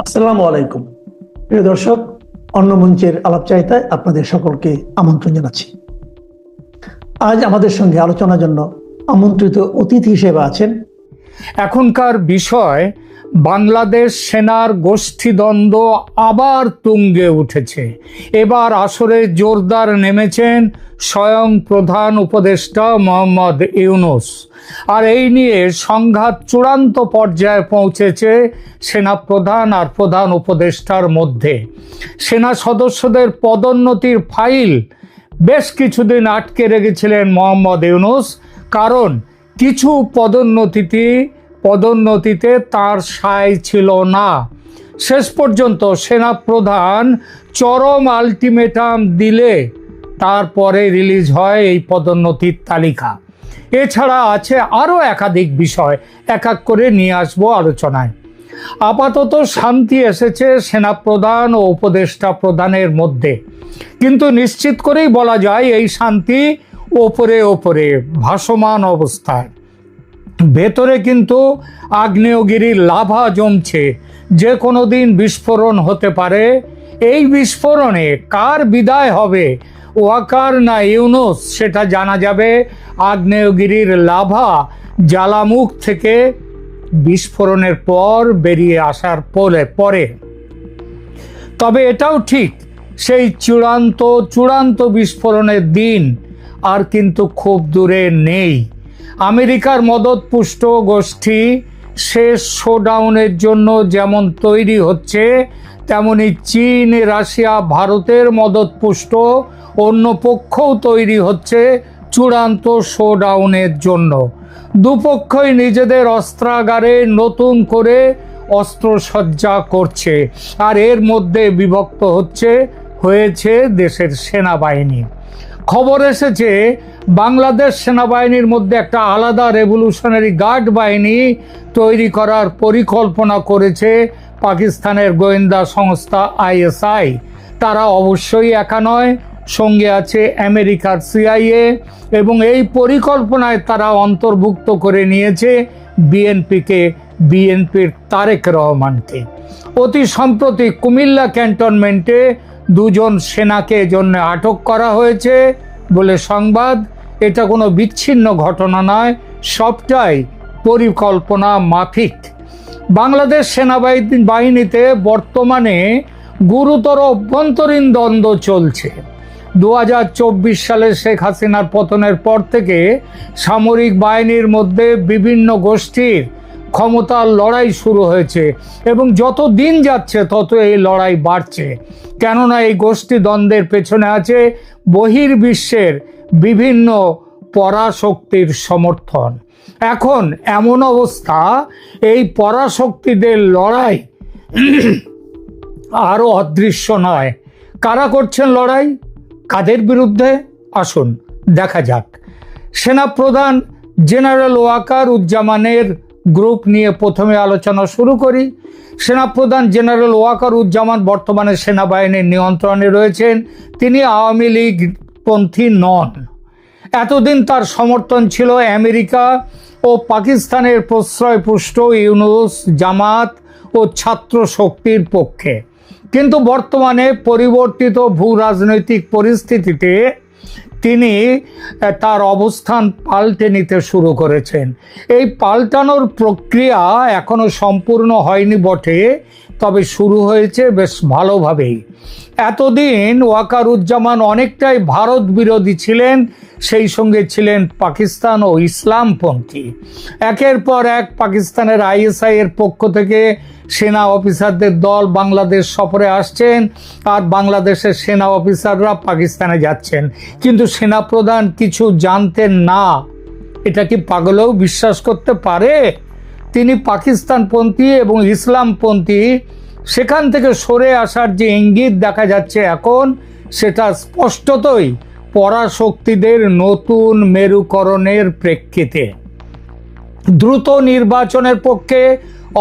আসসালামু আলাইকুম। প্রিয় দর্শক, অন্য মঞ্চের আলাপ আলাপচারিতায় আপনাদের সকলকে আমন্ত্রণ জানাচ্ছি। আজ আমাদের সঙ্গে আলোচনার জন্য আমন্ত্রিত অতিথি হিসেবে আছেন এখনকার বিষয় বাংলাদেশ সেনার গোষ্ঠীদ্বন্দ্ব আবার তুঙ্গে উঠেছে। এবার আসরে জোরদার নেমেছেন স্বয়ং প্রধান উপদেষ্টা মোহাম্মদ ইউনুস। আর এই নিয়ে সংঘাত চূড়ান্ত পর্যায়ে পৌঁছেছে সেনা প্রধান আর প্রধান উপদেষ্টার মধ্যে। সেনা সদস্যদের পদোন্নতির ফাইল বেশ কিছুদিন আটকে রেখেছিলেন মোহাম্মদ ইউনুস। কারণ কিছু পদোন্নতিতে পদোন্নতিতে তার সায় ছিল না। শেষ পর্যন্ত সেনা প্রধান চরম আলটিমেটাম দিলে তারপরে রিলিজ হয় এই পদোন্নতির তালিকা। এছাড়া আছে আরও একাধিক বিষয়, এক এক করে নিয়ে আসব আলোচনায়। আপাতত শান্তি এসেছে সেনাপ্রধান ও উপদেষ্টা প্রধানের মধ্যে। কিন্তু নিশ্চিত করেই বলা যায় এই শান্তি ওপরে ওপরে ভাসমান অবস্থায়। ভেতরে কিন্তু আগ্নেয়গিরির লাভা জমছে। যে কোনো দিন বিস্ফোরণ হতে পারে। এই বিস্ফোরণে কার বিদায় হবে? ওয়াকার না ইউনুস? সেটা জানা যাবে। আগ্নেয়গিরির লাভা জ্বালামুখ থেকে বিস্ফোরণের পর বেরিয়ে আসার পরে পরে। তবে এটাও ঠিক, সেই চূড়ান্ত চূড়ান্ত বিস্ফোরণের দিন আর কিন্তু খুব দূরে নেই। আমেরিকার মদতপুষ্ট গোষ্ঠী শেষ শোডাউনের জন্য যেমন তৈরি হচ্ছে, তেমনি চীন, রাশিয়া, ভারতের মদতপুষ্ট অন্য পক্ষও তৈরি হচ্ছে চূড়ান্ত শোডাউনের জন্য। দুপক্ষই নিজেদের অস্ত্রাগারে নতুন করে অস্ত্রসজ্জা করছে, আর এর মধ্যে বিভক্ত হচ্ছে, হয়েছে দেশের সেনাবাহিনী। খবর এসেছে বাংলাদেশ সেনাবাহিনীর মধ্যে একটা আলাদা রেভলিউশনারি গার্ড বাহিনী তৈরি করার পরিকল্পনা করেছে পাকিস্তানের গোয়েন্দা সংস্থা আইএসআই। তারা অবশ্যই একা নয়, সঙ্গে আছে আমেরিকার সিআইএ এবং এই পরিকল্পনায় তারা অন্তর্ভুক্ত করে নিয়েছে বিএনপিকে, বিএনপির তারেক রহমানকে। অতি সম্প্রতি কুমিল্লা ক্যান্টনমেন্টে দুজন সেনাকে জন্য আটক করা হয়েছে বলে সংবাদ এটা কোনো বিচ্ছিন্ন ঘটনা নয়, সবটাই পরিকল্পনা মাফিক। বাংলাদেশ সেনাবাহিনী বাহিনীতে বর্তমানে গুরুতর অভ্যন্তরীণ দ্বন্দ্ব চলছে। দু হাজার চব্বিশ সালে শেখ হাসিনার পতনের পর থেকে সামরিক বাহিনীর মধ্যে বিভিন্ন গোষ্ঠীর ক্ষমতার লড়াই শুরু হয়েছে এবং যত দিন যাচ্ছে তত এই লড়াই বাড়ছে। কেননা এই গোষ্ঠী দ্বন্দ্বের পেছনে আছে বহির্বিশ্বের বিভিন্ন পরাশক্তির সমর্থন। এখন এমন অবস্থা, এই পরাশক্তিদের লড়াই আরও অদৃশ্য নয়। কারা করছেন লড়াই? কাদের বিরুদ্ধে? আসুন, দেখা যাক। সেনাপ্রধান জেনারেল ওয়াকার উজ্জামানের গ্রুপ নিয়ে প্রথমে আলোচনা শুরু করি। সেনাপ্রধান জেনারেল ওয়াকার উজ্জামান বর্তমানে সেনাবাহিনীর নিয়ন্ত্রণে রয়েছেন। তিনি আওয়ামী লীগ পন্থী নন। এতদিন তার সমর্থন ছিল আমেরিকা ও পাকিস্তানের প্রশ্রয়পুষ্ট ইউনুস, জামাত ও ছাত্র শক্তির পক্ষে। কিন্তু বর্তমানে পরিবর্তিত ভূ রাজনৈতিক পরিস্থিতিতে তিনি তার অবস্থান পাল্টে নিতে শুরু করেছেন। এই পাল্টানোর প্রক্রিয়া এখনও সম্পূর্ণ হয়নি বটে। তবে শুরু হয়েছে বেশ ভালোভাবেই। এতদিন ওয়াকারুজ্জামান অনেকটাই ভারত বিরোধী ছিলেন, সেই সঙ্গে ছিলেন পাকিস্তান ও ইসলামপন্থী। একের পর এক পাকিস্তানের আইএসআই এর পক্ষ থেকে সেনা অফিসারদের দল বাংলাদেশ সফরে আসছেন আর বাংলাদেশের সেনা অফিসাররা পাকিস্তানে যাচ্ছেন। কিন্তু সেনাপ্রধান কিছু জানতেন না। এটা কি পাগলেও বিশ্বাস করতে পারে? তিনি পাকিস্তানপন্থী এবং ইসলামপন্থী। সেখান থেকে সরে আসার যে ইঙ্গিত দেখা যাচ্ছে এখন, সেটা স্পষ্টতই পরাশক্তিদের নতুন মেরুকরণের প্রেক্ষিতে। দ্রুত নির্বাচনের পক্ষে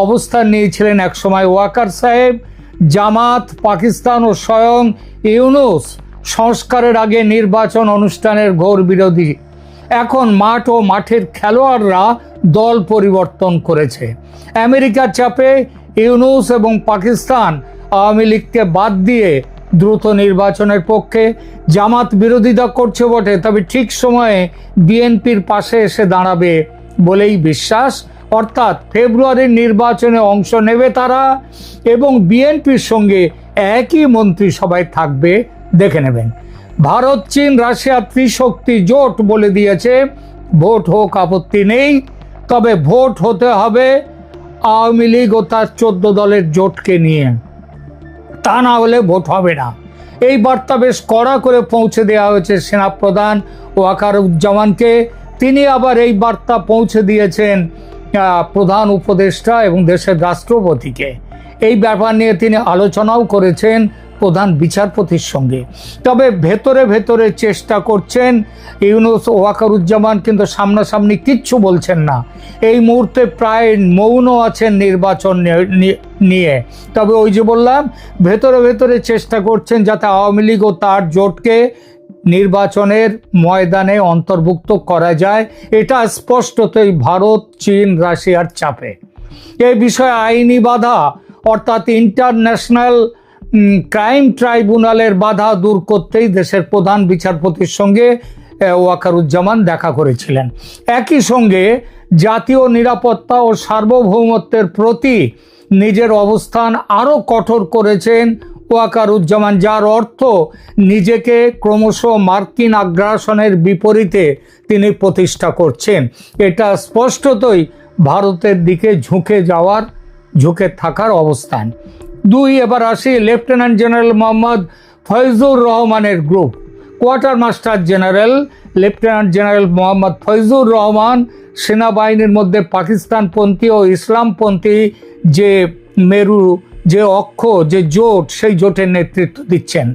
অবস্থান নিয়েছিলেন একসময় ওয়াকার সাহেব। জামাত, পাকিস্তান ও স্বয়ং ইউনুস সংস্কারের আগে নির্বাচন অনুষ্ঠানের ঘোর বিরোধী। এখন মাঠ ও মাঠের খেলোয়াড়রা দল পরিবর্তন করেছে। আমেরিকার চাপে ইউনুস এবং পাকিস্তান আওয়ামী লীগকে বাদ দিয়ে দ্রুত নির্বাচনের পক্ষে জামাত বিরোধিতা করছে বটে, তবে ঠিক সময়ে বিএনপির পাশে এসে দাঁড়াবে বলেই বিশ্বাস। অর্থাৎ ফেব্রুয়ারির নির্বাচনে অংশ নেবে তারা এবং বিএনপির সঙ্গে একই মন্ত্রিসভায় থাকবে, দেখে নেবেন। ভারত, চীন, রাশিয়া ত্রিশক্তি জোট বলে দিয়েছে, ভোট হোক আপত্তি নেই। তবে ভোট হতে হবে আওয়ামী লীগ ও তার চোদ্দ দলের জোটকে নিয়ে। তা না হলে ভোট হবে না। এই বার্তা বেশ কড়া করে পৌঁছে দেওয়া হয়েছে সেনাপ্রধান ওয়াকারুজ্জামানকে। তিনি আবার এই বার্তা পৌঁছে দিয়েছেন প্রধান উপদেষ্টা এবং দেশের রাষ্ট্রপতিকে। এই ব্যাপার নিয়ে তিনি আলোচনাও করেছেন প্রধান বিচারপতির সঙ্গে। তবে ভেতরে ভেতরে চেষ্টা করছেন ইউনুস ওয়াকারুজ্জামান, কিন্তু সামনাসামনি কিচ্ছু বলছেন না। এই মুহূর্তে প্রায় মৌন আছেন নির্বাচন নিয়ে- তবে ওই যে বললাম, ভেতরে ভেতরে চেষ্টা করছেন যাতে আওয়ামী লীগ ও তার জোটকে নির্বাচনের ময়দানে অন্তর্ভুক্ত করা যায়। এটা স্পষ্টতই ভারত, চীন, রাশিয়ার চাপে। এই বিষয়ে আইনি বাধা, অর্থাৎ ইন্টারন্যাশনাল ক্রাইম ট্রাইব্যুনালের বাধা দূর করতেই দেশের প্রধান বিচারপতির সঙ্গে ওয়াকারুজ্জামান দেখা করেছিলেন। একই সঙ্গে জাতীয় নিরাপত্তা ও সার্বভৌমত্বের প্রতি নিজের অবস্থান আরও কঠোর করেছেন ওয়াকারুজ্জামান, যার অর্থ নিজেকে ক্রমশ মার্কিন আগ্রাসনের বিপরীতে তিনি প্রতিষ্ঠা করছেন। এটা স্পষ্টতই ভারতের দিকে ঝুঁকে যাওয়ার, ঝুঁকে থাকার অবস্থান। দুই এবার আসি লেফটেন্যান্ট জেনারেল মোহাম্মদ ফয়জুর রহমানের group quartermaster general lieutenant general Mohammad Faizur Rahman, সেনাবাহিনীর মধ্যে পাকিস্তানপন্থী ও ইসলামপন্থী যে মেরু, যে অক্ষ, যে জোট, সেই জোটের নেতৃত্ব দিচ্ছেন।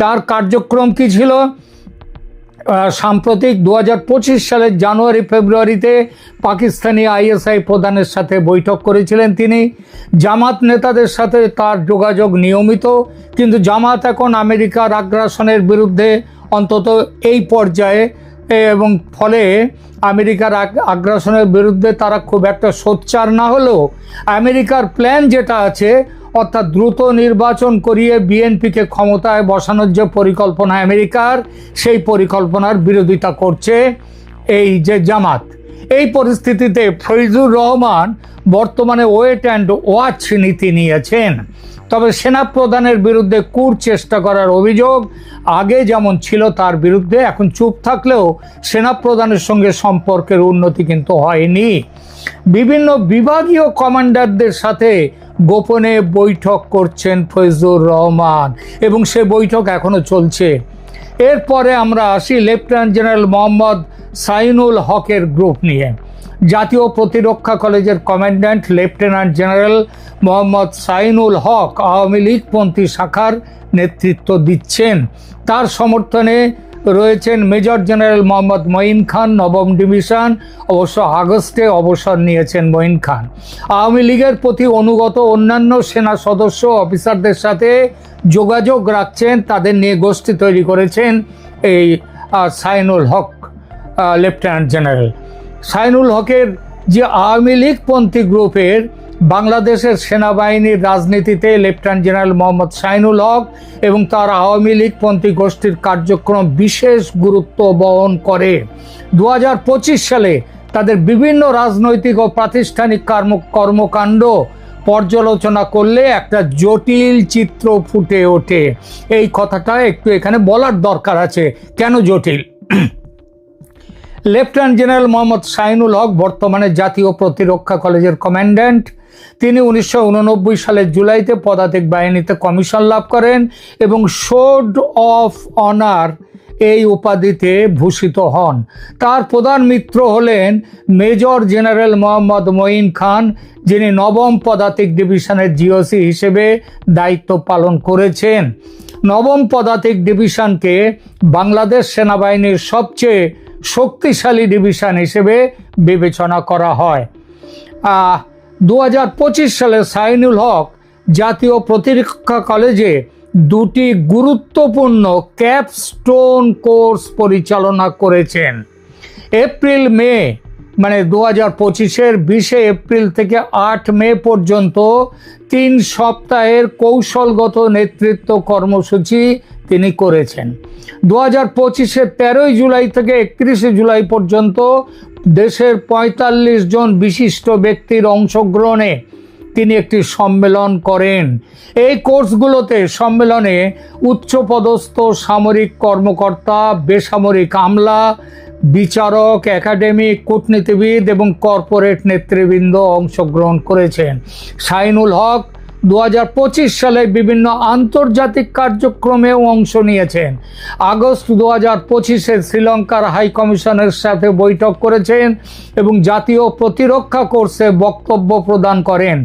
তার কার্যক্রম কি ছিল? সাম্প্রতিক দু হাজার পঁচিশ সালের জানুয়ারি, ফেব্রুয়ারিতে পাকিস্তানি আইএসআই প্রধানের সাথে বৈঠক করেছিলেন তিনি। জামাত নেতাদের সাথে তার যোগাযোগ নিয়মিত, কিন্তু জামাত এখন আমেরিকার আগ্রাসনের বিরুদ্ধে অন্তত এই পর্যায়ে এবং ফলে আমেরিকার আগ- আগ্রাসনের বিরুদ্ধে তারা খুব একটা সোচ্চার না হলেও আমেরিকার প্ল্যান যেটা আছে অর্থাৎ দ্রুত নির্বাচন করিয়ে বিএনপিকে ক্ষমতায় বসানোর যে পরিকল্পনা আমেরিকার, সেই পরিকল্পনার বিরোধিতা করছে এই যে জামাত। এই পরিস্থিতিতে ফৈজুর রহমান বর্তমানে ওয়েট অ্যান্ড ওয়াচ নীতি নিয়েছেন। তবে সেনাপ্রধানের বিরুদ্ধে কুর চেষ্টা করার অভিযোগ আগে যেমন ছিল তার বিরুদ্ধে, এখন চুপ থাকলেও সেনাপ্রধানের সঙ্গে সম্পর্কের উন্নতি কিন্তু হয়নি। বিভিন্ন বিভাগীয় কমান্ডারদের সাথে গোপনে বৈঠক করছেন ফৈজুর রহমান এবং সে বৈঠক এখনও চলছে। এরপরে আমরা আসি লেফটেন্যান্ট জেনারেল মোহাম্মদ সাইনুল হকের গ্রুপ নিয়ে। জাতীয় প্রতিরক্ষা কলেজের commandant lieutenant general Mohammad Sainul Haque Awami লীগপন্থী শাখার নেতৃত্ব দিচ্ছেন। তার সমর্থনে রয়েছেন মেজর জেনারেল মোহাম্মদ মঈন খান, নবম ডিভিশন, অবশ্য আগস্টে অবসর নিয়েছেন মঈন খান। আওয়ামী লীগের প্রতি অনুগত অন্যান্য সেনা সদস্য অফিসারদের সাথে যোগাযোগ রাখছেন, তাদের নিয়ে গোষ্ঠী তৈরি করেছেন এই সাইনুল হক লেফটেন্যান্ট জেনারেল। সাইনুল হকের যে আওয়ামী লীগপন্থী গ্রুপের বাংলাদেশের সেনাবাহিনীর রাজনীতিতে লেফটেন্যান্ট জেনারেল মোহাম্মদ সাইনুল হক এবং তার আওয়ামী লীগপন্থী গোষ্ঠীর কার্যক্রম বিশেষ গুরুত্ব বহন করে। দু হাজার পঁচিশ সালে তাদের বিভিন্ন রাজনৈতিক ও প্রাতিষ্ঠানিক কর্ম কর্মকাণ্ড পর্যালোচনা করলে একটা জটিল চিত্র ফুটে ওঠে। এই কথাটা একটু এখানে বলার দরকার আছে। কেন জটিল? লেফটেন্যান্ট জেনারেল মোহাম্মদ শাহিনুল হক বর্তমানে জাতীয় প্রতিরক্ষা কলেজের কমান্ড্যান্ট। তিনি উনিশশো উননব্বই সালের জুলাইতে পদাতিক বাহিনীতে কমিশন লাভ করেন এবং শোড অফ অনার এই উপাধিতে ভূষিত হন। তার প্রধান মিত্র হলেন মেজর জেনারেল মোহাম্মদ মঈন খান, যিনি নবম পদাতিক ডিভিশনের জিওসি হিসেবে দায়িত্ব পালন করেছেন। নবম পদাতিক ডিভিশনকে বাংলাদেশ সেনাবাহিনীর সবচেয়ে শক্তিশালী ডিভিশন হিসেবে বিবেচনা করা হয়। দু হাজার পঁচিশ সালে সাইনুল হক জাতীয় প্রতিরক্ষা কলেজে দুটি গুরুত্বপূর্ণ ক্যাপস্টোন কোর্স পরিচালনা করেছেন। এপ্রিল, মে মানে দু হাজার পঁচিশের বিশে এপ্রিল থেকে আট মে পর্যন্ত তিন সপ্তাহের কৌশলগত নেতৃত্ব কর্মসূচি তিনি করেছেন। দু হাজার পঁচিশে তেরোই জুলাই থেকে একত্রিশে জুলাই পর্যন্ত দেশের পঁয়তাল্লিশ জন বিশিষ্ট ব্যক্তির অংশগ্রহণে তিনি একটি সম্মেলন করেন। এই কোর্সগুলোতে সম্মেলনে উচ্চপদস্থ সামরিক কর্মকর্তা, বেসামরিক আমলা, বিচারক, একাডেমিক, কূটনীতিবিদ এবং কর্পোরেট নেতৃবৃন্দ অংশগ্রহণ করেছেন। শাইনুল হক দু হাজার পঁচিশ সালে বিভিন্ন আন্তর্জাতিক কার্যক্রমেও অংশ নিয়েছেন। আগস্ট দু হাজার পঁচিশে শ্রীলঙ্কার হাই কমিশনের সাথে বৈঠক করেছেন এবং জাতীয় প্রতিরক্ষা কোর্সে বক্তব্য প্রদান করেন।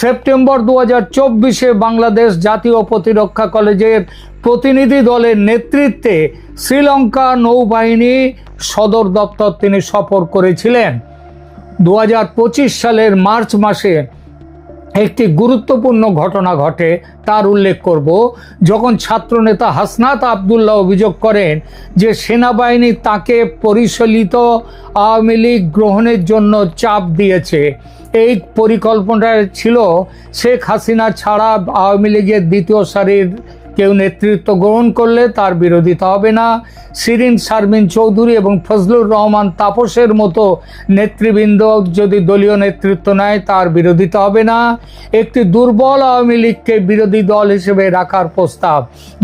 সেপ্টেম্বর দু হাজার চব্বিশে বাংলাদেশ জাতীয় প্রতিরক্ষা কলেজের প্রতিনিধি দলের নেতৃত্বে শ্রীলঙ্কা নৌবাহিনী সদর দপ্তর তিনি সফর করেছিলেন। দু হাজার পঁচিশ সালের মার্চ মাসে একটি গুরুত্বপূর্ণ ঘটনা ঘটে, তার উল্লেখ করব। যখন ছাত্রনেতা হাসনাত আবদুল্লাহ অভিযোগ করেন যে সেনাবাহিনী তাকে পরিচালিত আওয়ামী লীগ গ্রহণের জন্য চাপ দিয়েছে, এই পরিকল্পনা ছিল শেখ হাসিনা ছাড়া আওয়ামী লীগের দ্বিতীয় সারির কেউ নেতৃত্ব গ্রহণ করলে তার বিরোধিতা হবে না। শিরিন শারমিন চৌধুরী এবং ফজলুর রহমান তাপসের মতো নেতৃবৃন্দ যদি দলীয় নেতৃত্ব নেয়, তার বিরোধিতা হবে না। একটি দুর্বল আওয়ামী লীগকে বিরোধী দল হিসেবে রাখার প্রস্তাব।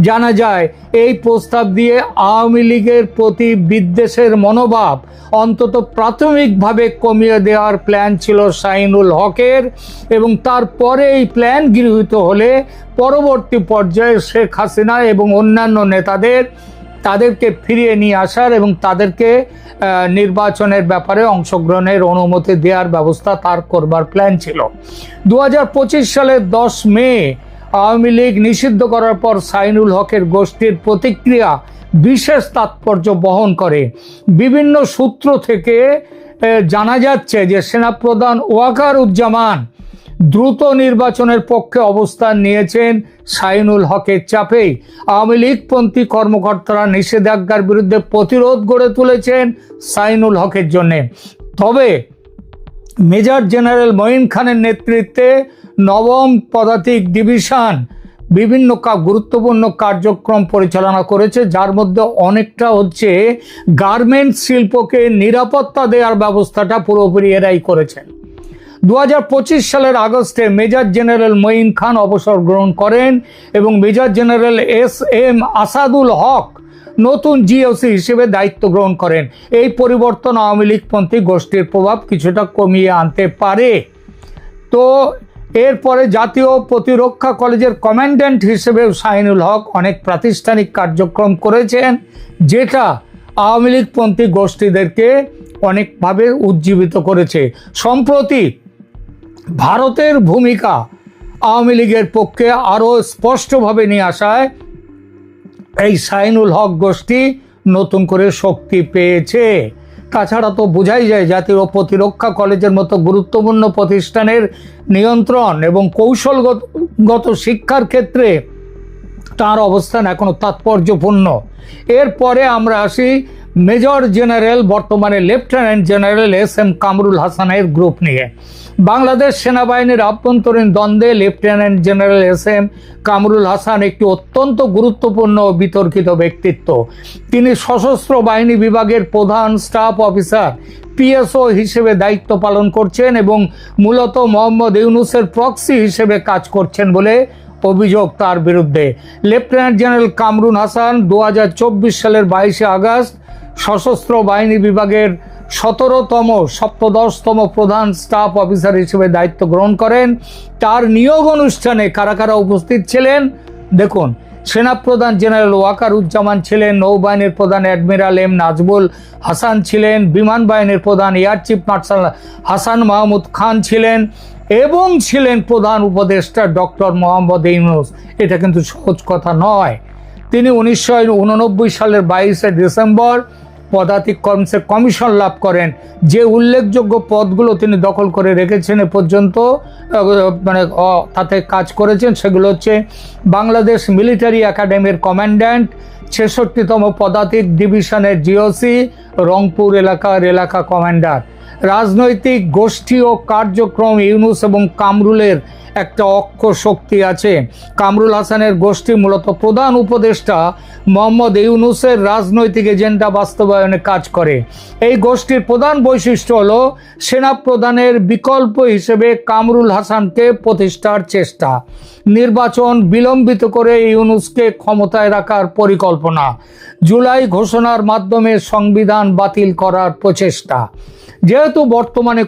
জানা যায়, এই প্রস্তাব দিয়ে আওয়ামী লীগের প্রতি বিদ্বেষের মনোভাব অন্তত প্রাথমিকভাবে কমিয়ে দেওয়ার প্ল্যান ছিল শাহিনুল হকের এবং তারপরে এই প্ল্যান গৃহীত হলে পরবর্তী পর্যায়ে শেখ হাসিনা এবং অন্যান্য নেতাদের তাদেরকে ফিরিয়ে নিয়ে আসার এবং তাদেরকে নির্বাচনের ব্যাপারে অংশগ্রহণের অনুমতি দেওয়ার ব্যবস্থা তার করবার প্ল্যান ছিল। দু হাজার পঁচিশ সালের দশ মে আওয়ামী লীগ নিষিদ্ধ করার পর সাইনুল হকের গোষ্ঠীর প্রতিক্রিয়া বিশেষ তাৎপর্য বহন করে। বিভিন্ন সূত্র থেকে জানা যাচ্ছে যে সেনাপ্রধান ওয়াকার উজ্জামান দ্রুত নির্বাচনের পক্ষে অবস্থান নিয়েছেন সাইনুল হকের চাপেই। আওয়ামী লীগপন্থী কর্মকর্তারা নিষেধাজ্ঞার বিরুদ্ধে প্রতিরোধ গড়ে তুলেছেন সাইনুল হকের জন্যে। তবে মেজর জেনারেল মঈন খানের নেতৃত্বে নবম পদাতিক ডিভিশন বিভিন্ন গুরুত্বপূর্ণ কার্যক্রম পরিচালনা করেছে, যার মধ্যে অনেকটা হচ্ছে গার্মেন্টস শিল্পকে নিরাপত্তা দেওয়ার ব্যবস্থাটা পুরোপুরি এরাই করেছেন। দু হাজার পঁচিশ সালের আগস্টে মেজর জেনারেল মঈন খান অবসর গ্রহণ করেন এবং major general S M Asadul Haque নতুন জিওসি হিসেবে দায়িত্ব গ্রহণ করেন। এই পরিবর্তন আওয়ামী লীগপন্থী গোষ্ঠীর প্রভাব কিছুটা কমিয়ে আনতে পারে। তো এরপরে জাতীয় প্রতিরক্ষা কলেজের কমান্ড্যান্ট হিসেবে শাহিনুল হক অনেক প্রাতিষ্ঠানিক কার্যক্রম করেছেন, যেটা আওয়ামী লীগপন্থী গোষ্ঠীদেরকে অনেকভাবে উজ্জীবিত করেছে। সম্প্রতি ভারতের ভূমিকা আওয়ামী লীগের পক্ষে আরও স্পষ্টভাবে নিয়ে আসায় এই সাইনুল হক গোষ্ঠী নতুন করে শক্তি পেয়েছে। তাছাড়া তো বোঝাই যায় জাতীয় প্রতিরক্ষা কলেজের মতো গুরুত্বপূর্ণ প্রতিষ্ঠানের নিয়ন্ত্রণ এবং কৌশলগত শিক্ষার ক্ষেত্রে তার অবস্থান এখনও তাৎপর্যপূর্ণ। এরপরে আমরা আসি মেজর জেনারেল, বর্তমানে lieutenant general S M Kamrul হাসানের গ্রুপ নিয়ে। বাংলাদেশ সেনাবাহিনীর আভ্যন্তরীণ দ্বন্দ্বে lieutenant general S M Kamrul Hasan একটি অত্যন্ত গুরুত্বপূর্ণ বিতর্কিত ব্যক্তিত্ব। তিনি সশস্ত্র বাহিনী বিভাগের প্রধান স্টাফ অফিসার, পিএসও হিসেবে দায়িত্ব পালন করছেন এবং মূলত মোহাম্মদ ইউনুসের প্রক্সি হিসেবে কাজ করছেন বলে অভিযোগ তার বিরুদ্ধে। লেফটেন্যান্ট জেনারেল কামরুন হাসান দু হাজার চব্বিশ সালের বাইশে আগস্ট সশস্ত্র বাহিনী বিভাগের সতেরোতম, সপ্তদশতম প্রধান স্টাফ অফিসার হিসেবে দায়িত্ব গ্রহণ করেন। তার নিয়োগ অনুষ্ঠানে কারা কারা উপস্থিত ছিলেন? দেখুন সেনাপ্রধান জেনারেল ওয়াকার উজ্জামান ছিলেন, নৌবাহিনীর প্রধান অ্যাডমিরাল এম নাজবুল হাসান ছিলেন, বিমান বাহিনীর প্রধান air chief marshal Hasan Mahmud Khan ছিলেন এবং ছিলেন প্রধান উপদেষ্টা ডক্টর মোহাম্মদ ইউনুস। এটা কিন্তু সহজ কথা নয়। তিনি উনিশশো উননব্বই সালের বাইশে ডিসেম্বর পদাতিক কর্মসে কমিশন লাভ করেন। যে উল্লেখযোগ্য পদগুলো তিনি দখল করে রেখেছেন এ পর্যন্ত মানে তাতে কাজ করেছেন, সেগুলো হচ্ছে বাংলাদেশ মিলিটারি একাডেমির কমান্ড্যান্ট, ছেষট্টিতম পদাতিক ডিভিশনের জিওসি, রংপুর এলাকার এলাকা কমান্ডার। রাজনৈতিক গোষ্ঠী ও কার্যক্রম ইউনুস এবং কামরুলের একটা অক্ষ শক্তি আছে। কামরুল হাসানের গোষ্ঠী মূলত প্রধান উপদেষ্টা মোহাম্মদ ইউনুসের রাজনৈতিক এজেন্ডা বাস্তবায়নে কাজ করে। এই গোষ্ঠীর প্রধান বৈশিষ্ট্য হল সেনা প্রধানের বিকল্প হিসেবে কামরুল হাসানকে প্রতিষ্ঠার চেষ্টা। নির্বাচন বিলম্বিত করে ইউনুসকে ক্ষমতায় রাখার পরিকল্পনা। জুলাই ঘোষণার মাধ্যমে সংবিধান বাতিল করার প্রচেষ্টা। যেহেতু বর্তমানে